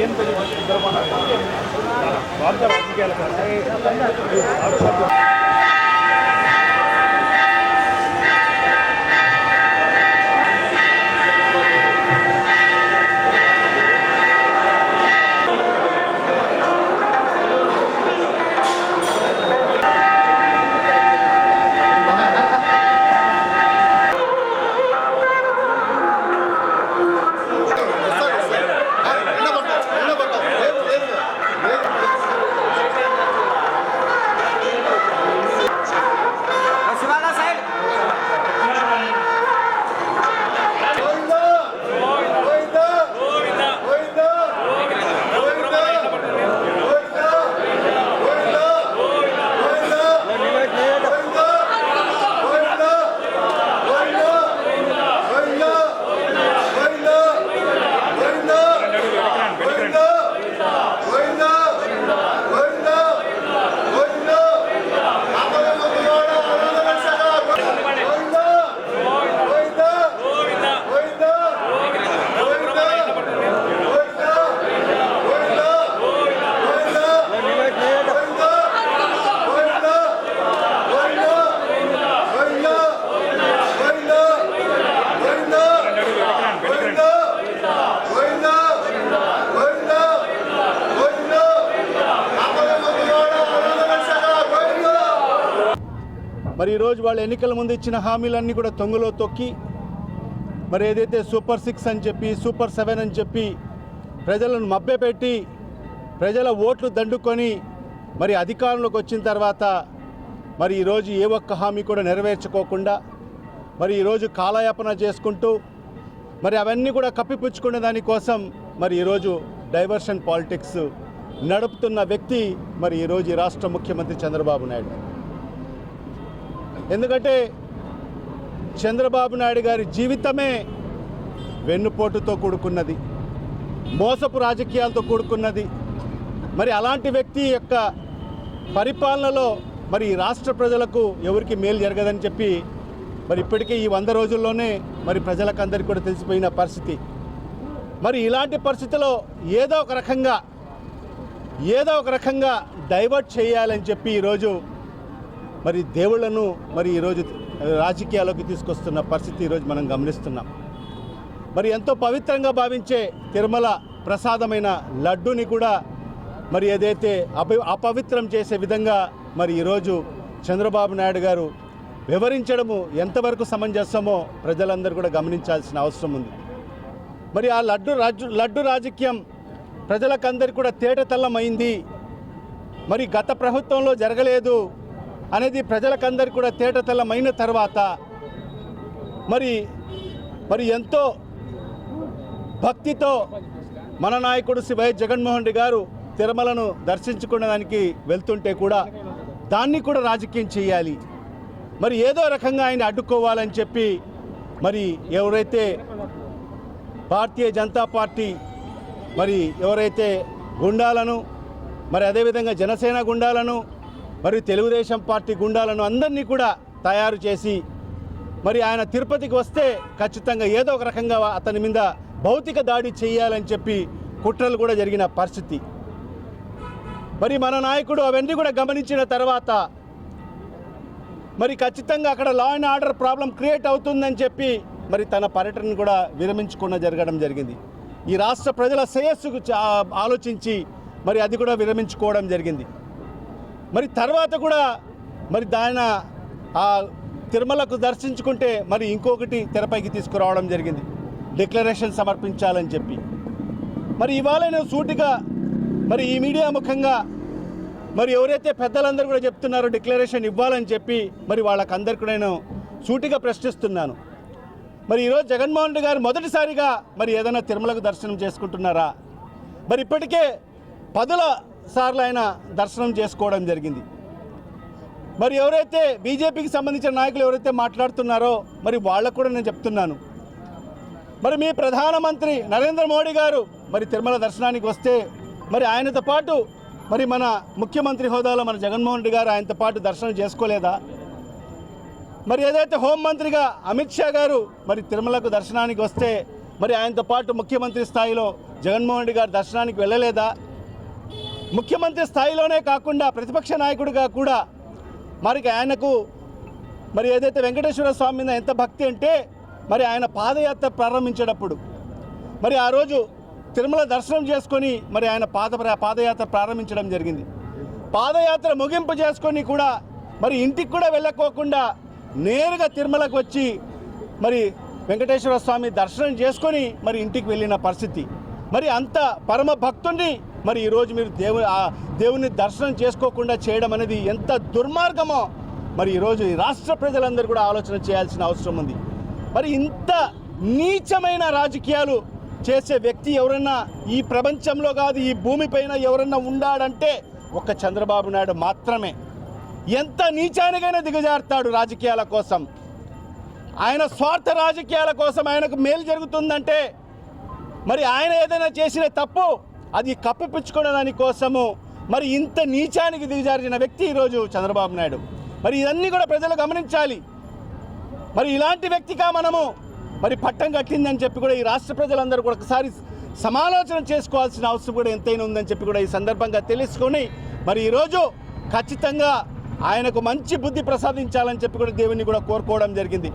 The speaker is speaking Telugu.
ಏನು మరి ఈరోజు వాళ్ళు ఎన్నికల ముందు ఇచ్చిన హామీలన్నీ కూడా తొంగలో తొక్కి మరి ఏదైతే సూపర్ సిక్స్ అని చెప్పి సూపర్ సెవెన్ అని చెప్పి ప్రజలను మభ్యపెట్టి ప్రజల ఓట్లు దండుకొని మరి అధికారంలోకి వచ్చిన తర్వాత మరి ఈరోజు ఏ ఒక్క హామీ కూడా నెరవేర్చుకోకుండా మరి ఈరోజు కాలయాపన చేసుకుంటూ మరి అవన్నీ కూడా కప్పిపుచ్చుకునే దానికోసం మరి ఈరోజు డైవర్షన్ పాలిటిక్స్ నడుపుతున్న వ్యక్తి మరి ఈరోజు ఈ రాష్ట్ర ముఖ్యమంత్రి చంద్రబాబు నాయుడు. ఎందుకంటే చంద్రబాబు నాయుడు గారి జీవితమే వెన్నుపోటుతో కూడుకున్నది మోసపు రాజకీయాలతో కూడుకున్నది. మరి అలాంటి వ్యక్తి యొక్క పరిపాలనలో మరి రాష్ట్ర ప్రజలకు ఎవరికి మేలు జరగదని చెప్పి మరి ఇప్పటికే ఈ వంద రోజుల్లోనే మరి ప్రజలకందరికీ కూడా తెలిసిపోయిన పరిస్థితి. మరి ఇలాంటి పరిస్థితిలో ఏదో ఒక రకంగా ఏదో ఒక రకంగా డైవర్ట్ చేయాలని చెప్పి ఈరోజు మరి దేవుళ్ళను మరి ఈరోజు రాజకీయాల్లోకి తీసుకొస్తున్న పరిస్థితి ఈరోజు మనం గమనిస్తున్నాం. మరి ఎంతో పవిత్రంగా భావించే తిరుమల ప్రసాదమైన లడ్డూని కూడా మరి ఏదైతే అప అపవిత్రం చేసే విధంగా మరి ఈరోజు చంద్రబాబు నాయుడు గారు వివరించడము ఎంతవరకు సమంజసమో ప్రజలందరూ కూడా గమనించాల్సిన అవసరం ఉంది. మరి ఆ లడ్డు రాజు లడ్డు రాజకీయం ప్రజలకందరికీ కూడా తేటతల్లమైంది. మరి గత ప్రభుత్వంలో జరగలేదు అనేది ప్రజలకందరికీ కూడా తేటతెల్లమైన తర్వాత మరి మరి ఎంతో భక్తితో మన నాయకుడు శ్రీ వైఎస్ జగన్మోహన్ రెడ్డి గారు తిరుమలను దర్శించుకునేదానికి వెళ్తుంటే కూడా దాన్ని కూడా రాజకీయం చేయాలి. మరి ఏదో రకంగా ఆయన అడ్డుకోవాలని చెప్పి మరి ఎవరైతే భారతీయ జనతా పార్టీ మరి ఎవరైతే గుండాలను మరి అదేవిధంగా జనసేన గుండాలను మరి తెలుగుదేశం పార్టీ గుండాలను అందరినీ కూడా తయారు చేసి మరి ఆయన తిరుపతికి వస్తే ఖచ్చితంగా ఏదో ఒక రకంగా అతని మీద భౌతిక దాడి చేయాలని చెప్పి కుట్రలు కూడా జరిగిన పరిస్థితి. మరి మన నాయకుడు అవన్నీ కూడా గమనించిన తర్వాత మరి ఖచ్చితంగా అక్కడ law and order problem create అవుతుందని చెప్పి మరి తన పర్యటన కూడా విరమించుకున్న జరగడం జరిగింది. ఈ రాష్ట్ర ప్రజల శ్రేయస్సుకు ఆలోచించి మరి అది కూడా విరమించుకోవడం జరిగింది. మరి తర్వాత కూడా మరి దాని ఆ తిరుమలకు దర్శించుకుంటే మరి ఇంకొకటి తెరపైకి తీసుకురావడం జరిగింది. డిక్లరేషన్ సమర్పించాలని చెప్పి. మరి ఇవాళ నేను సూటిగా మరి ఈ మీడియా ముఖంగా మరి ఎవరైతే పెద్దలందరూ కూడా చెప్తున్నారో డిక్లరేషన్ ఇవ్వాలని చెప్పి మరి వాళ్ళకందరికీ నేను సూటిగా ప్రశ్నిస్తున్నాను. మరి ఈరోజు జగన్మోహన్ రెడ్డి గారు మొదటిసారిగా మరి ఏదైనా తిరుమలకు దర్శనం చేసుకుంటున్నారా? మరి ఇప్పటికే పదుల సార్లు ఆయన దర్శనం చేసుకోవడం జరిగింది. మరి ఎవరైతే బీజేపీకి సంబంధించిన నాయకులు ఎవరైతే మాట్లాడుతున్నారో మరి వాళ్ళకు కూడా నేను చెప్తున్నాను. మరి మీ ప్రధానమంత్రి నరేంద్ర మోడీ గారు మరి తిరుమల దర్శనానికి వస్తే మరి ఆయనతో పాటు మరి మన ముఖ్యమంత్రి హోదాలో మన జగన్మోహన్ రెడ్డి గారు ఆయనతో పాటు దర్శనం చేసుకోలేదా? మరి ఏదైతే హోంమంత్రిగా అమిత్ షా గారు మరి తిరుమలకు దర్శనానికి వస్తే మరి ఆయనతో పాటు ముఖ్యమంత్రి స్థాయిలో జగన్మోహన్ రెడ్డి గారు దర్శనానికి వెళ్ళలేదా? ముఖ్యమంత్రి స్థాయిలోనే కాకుండా ప్రతిపక్ష నాయకుడిగా కూడా మరి ఆయనకు మరి ఏదైతే వెంకటేశ్వర స్వామి మీద ఎంత భక్తి అంటే మరి ఆయన పాదయాత్ర ప్రారంభించేటప్పుడు మరి ఆ రోజు తిరుమల దర్శనం చేసుకొని మరి ఆయన పాద పాదయాత్ర ప్రారంభించడం జరిగింది. పాదయాత్ర ముగింపు చేసుకొని కూడా మరి ఇంటికి కూడా వెళ్ళకోకుండా నేరుగా తిరుమలకు వచ్చి మరి వెంకటేశ్వర స్వామి దర్శనం చేసుకొని మరి ఇంటికి వెళ్ళిన పరిస్థితి. మరి అంత పరమ భక్తుణ్ణి మరి ఈరోజు మీరు దేవుని ఆ దేవుని దర్శనం చేసుకోకుండా చేయడం అనేది ఎంత దుర్మార్గమో మరి ఈరోజు రాష్ట్ర ప్రజలందరూ కూడా ఆలోచన చేయాల్సిన అవసరం ఉంది. మరి ఇంత నీచమైన రాజకీయాలు చేసే వ్యక్తి ఎవరన్నా ఈ ప్రపంచంలో కాదు ఈ భూమిపైన ఎవరన్నా ఉండాడంటే ఒక్క చంద్రబాబు నాయుడు మాత్రమే. ఎంత నీచానికైనా దిగజారుతాడు రాజకీయాల కోసం. ఆయన స్వార్థ రాజకీయాల కోసం ఆయనకు మేలు జరుగుతుందంటే మరి ఆయన ఏదైనా చేసిన తప్పు అది కప్పిపుచ్చుకోవడానికి కోసము మరి ఇంత నీచానికి దిగజారిన వ్యక్తి ఈరోజు చంద్రబాబు నాయుడు. మరి ఇవన్నీ కూడా ప్రజలు గమనించాలి. మరి ఇలాంటి వ్యక్తిగా మనము మరి పట్టం కట్టిందని చెప్పి కూడా ఈ రాష్ట్ర ప్రజలందరూ కూడా ఒకసారి సమాలోచన చేసుకోవాల్సిన అవసరం కూడా ఎంతైనా ఉందని చెప్పి కూడా ఈ సందర్భంగా తెలుసుకొని మరి ఈరోజు ఖచ్చితంగా ఆయనకు మంచి బుద్ధి ప్రసాదించాలని చెప్పి కూడా దేవుని కూడా కోరుకోవడం జరిగింది.